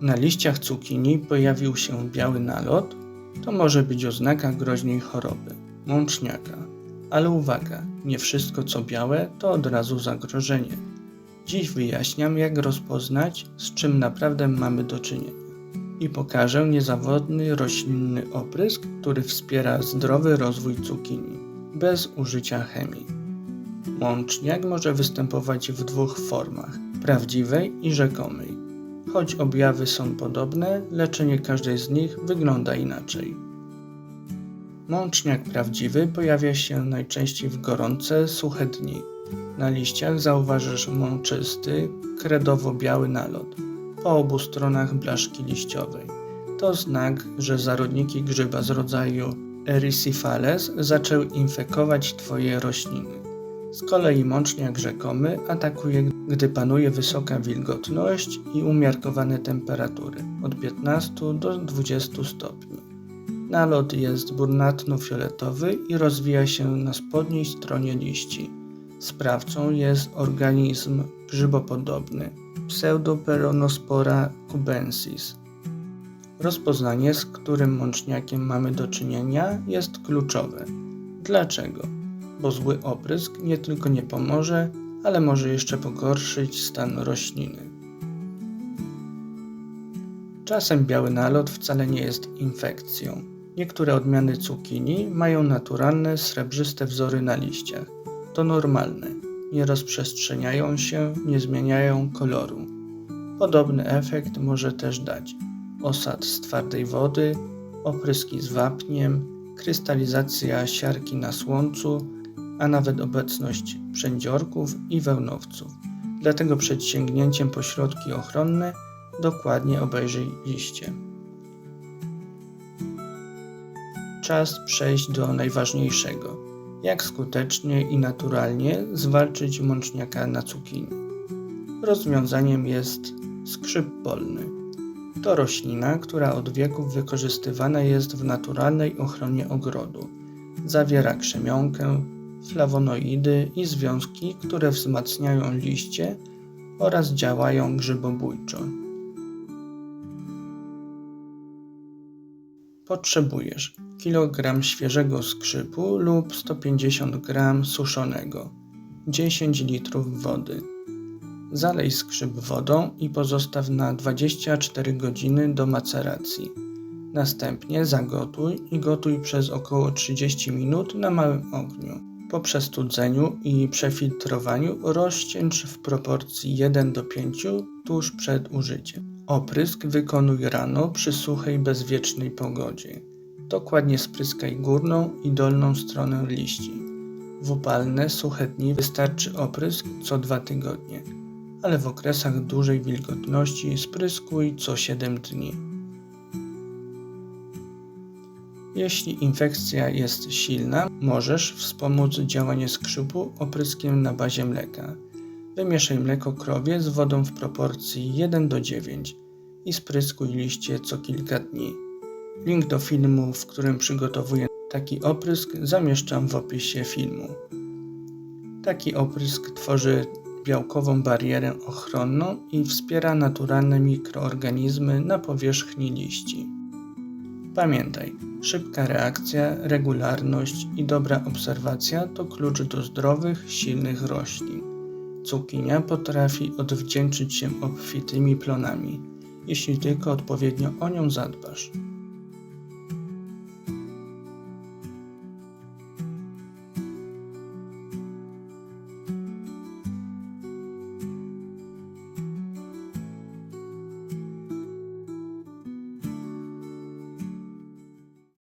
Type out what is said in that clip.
na liściach cukinii pojawił się biały nalot, to może być oznaka groźnej choroby mączniaka. Ale uwaga, nie wszystko co białe to od razu zagrożenie. Dziś wyjaśniam, jak rozpoznać, z czym naprawdę mamy do czynienia. I pokażę niezawodny roślinny oprysk, który wspiera zdrowy rozwój cukinii, bez użycia chemii. Mączniak może występować w dwóch formach: prawdziwej i rzekomej. Choć objawy są podobne, leczenie każdej z nich wygląda inaczej. Mączniak prawdziwy pojawia się najczęściej w gorące, suche dni. Na liściach zauważysz mączysty, kredowo-biały nalot po obu stronach blaszki liściowej. To znak, że zarodniki grzyba z rodzaju Erysiphales zaczęły infekować Twoje rośliny. Z kolei mączniak rzekomy atakuje, gdy panuje wysoka wilgotność i umiarkowane temperatury od 15 do 20 stopni. Nalot jest brunatno-fioletowy i rozwija się na spodniej stronie liści. Sprawcą jest organizm grzybopodobny Pseudoperonospora cubensis. Rozpoznanie, z którym mączniakiem mamy do czynienia, jest kluczowe. Dlaczego? Bo zły oprysk nie tylko nie pomoże, ale może jeszcze pogorszyć stan rośliny. Czasem biały nalot wcale nie jest infekcją. Niektóre odmiany cukinii mają naturalne, srebrzyste wzory na liściach. To normalne. Nie rozprzestrzeniają się, nie zmieniają koloru. Podobny efekt może też dać osad z twardej wody, opryski z wapniem, krystalizacja siarki na słońcu, a nawet obecność przędziorków i wełnowców. Dlatego przed sięgnięciem po środki ochronne dokładnie obejrzyj liście. Czas przejść do najważniejszego. Jak skutecznie i naturalnie zwalczyć mączniaka na cukinii? Rozwiązaniem jest skrzyp polny. To roślina, która od wieków wykorzystywana jest w naturalnej ochronie ogrodu. Zawiera krzemionkę, flawonoidy i związki, które wzmacniają liście oraz działają grzybobójczo. Potrzebujesz kilogram świeżego skrzypu lub 150 g suszonego, 10 litrów wody. Zalej skrzyp wodą i pozostaw na 24 godziny do maceracji. Następnie zagotuj i gotuj przez około 30 minut na małym ogniu. Po przestudzeniu i przefiltrowaniu rozcieńcz w proporcji 1 do 5 tuż przed użyciem. Oprysk wykonuj rano przy suchej, bezwiecznej pogodzie. Dokładnie spryskaj górną i dolną stronę liści. W upalne, suche dni wystarczy oprysk co dwa tygodnie, ale w okresach dużej wilgotności spryskuj co 7 dni. Jeśli infekcja jest silna, możesz wspomóc działanie skrzypu opryskiem na bazie mleka. Wymieszaj mleko krowie z wodą w proporcji 1 do 9 i spryskuj liście co kilka dni. Link do filmu, w którym przygotowuję taki oprysk, zamieszczam w opisie filmu. Taki oprysk tworzy białkową barierę ochronną i wspiera naturalne mikroorganizmy na powierzchni liści. Pamiętaj, szybka reakcja, regularność i dobra obserwacja to klucz do zdrowych, silnych roślin. Cukinia potrafi odwdzięczyć się obfitymi plonami, jeśli tylko odpowiednio o nią zadbasz.